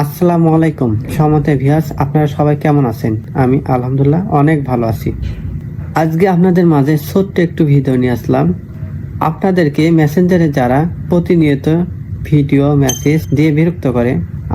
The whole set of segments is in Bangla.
আসসালামু আলাইকুম সমতে ভিয়াস আপনারা সবাই কেমন আছেন? আমি আলহামদুলিল্লাহ অনেক ভালো আছি। আজকে আপনাদের মাঝে ছোট্ট একটু ভিডিও নিয়ে আসলাম। আপনাদেরকে মেসেঞ্জারে যারা প্রতিনিয়ত ভিডিও, মেসেজ দিয়ে বিরক্ত করে,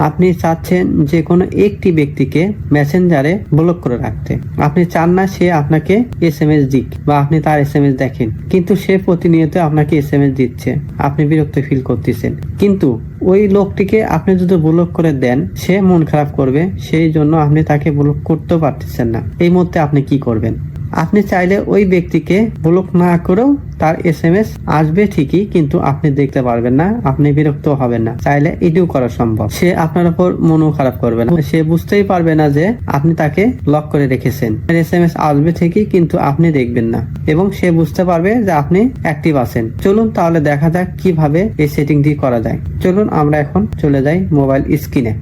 আপনি চাচ্ছেন যে কোনো একটি ব্যক্তিকে মেসেঞ্জারে ব্লক করে রাখতে। আপনি চান না সে আপনাকে এস এম এস দিক বা আপনি তার এস এম এস দেখেন। কিন্তু সে প্রতিনিয়ত আপনাকে এস এম এস দিচ্ছে। আপনি বিরক্ত ফিল করতেছেন। কিন্তু ওই লোকটিকে আপনি যদি ব্লক করে দেন, সে মন খারাপ করবে, সেই জন্য আপনি তাকে ব্লক করতেও পারতেছেন না। এই মুহূর্তে আপনি কি করবেন? আপনি চাইলে ওই ব্যক্তিকে ব্লক না করেও তার এস এম এস আসবে ঠিকই, কিন্তু আপনি দেখতে পারবেন না, আপনি বিরক্ত হবেন না। চাইলে এটিও করা সম্ভব। সে আপনার উপর মনও খারাপ করবে না। সে বুঝতেই পারবে না যে আপনি তাকে লক করে রেখেছেন। এস এম এস আসবে ঠিকই, কিন্তু আপনি দেখবেন না। এবং সে বুঝতে পারবে যে আপনি অ্যাক্টিভ আছেন। চলুন তাহলে দেখা যাক কীভাবে এই সেটিংটি করা যায়। চলুন আমরা এখন চলে যাই মোবাইল স্ক্রিনে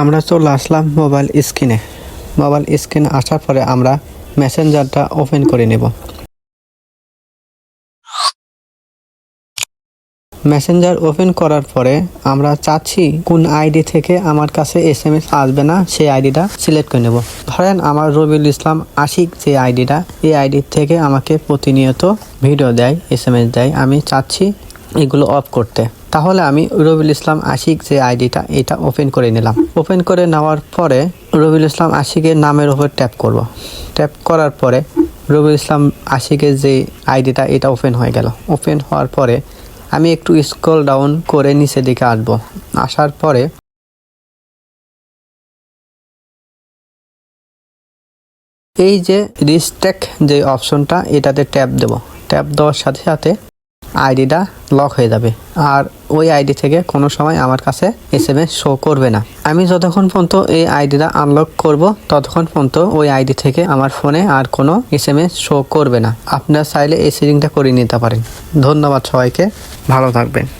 আমরা চলে আসলাম মোবাইল স্ক্রিনে মোবাইল স্ক্রিনে আসার পরে আমরা মেসেঞ্জারটা ওপেন করে নেব। মেসেঞ্জার ওপেন করার পরে আমরা চাচ্ছি কোন আইডি থেকে আমার কাছে এস এম এস আসবে না, সেই আইডিটা সিলেক্ট করে নেব। ধরেন আমার রবিউল ইসলাম আশিক যে আইডিটা, এই আইডি থেকে আমাকে প্রতিনিয়ত ভিডিও দেয় এস এম এস দেয়। আমি চাচ্ছি এগুলো অফ করতে। তাহলে আমি রবিউল ইসলাম আশিক যে আইডিটা, এটা ওপেন করে নিলাম। ওপেন করে নেওয়ার পরে রবিউল ইসলাম আশিকের নামের উপর ট্যাপ করব। ট্যাপ করার পরে রবিউল ইসলাম আশিকের যে আইডিটা, এটা ওপেন হয়ে গেল। ওপেন হওয়ার পরে আমি একটু স্ক্রল ডাউন করে নিচে দিকে আসব। আসার পরে এই যে রিস্টেক যে অপশনটা এটাতে ট্যাপ দেব। ট্যাপ দেওয়ার সাথে সাথে আইডিটা লক হয়ে যাবে। আর ওই আইডি থেকে কোনো সময় আমার কাছে এস এম এস শো করবে না। আমি যতক্ষণ পর্যন্ত এই আইডিটা আনলক করব, ততক্ষণ পর্যন্ত ওই আইডি থেকে আমার ফোনে আর কোনো এস এম এস শো করবে না। আপনার চাইলে এই সেটিংটা করে নিতে পারেন। ধন্যবাদ সবাইকে। ভালো থাকবেন।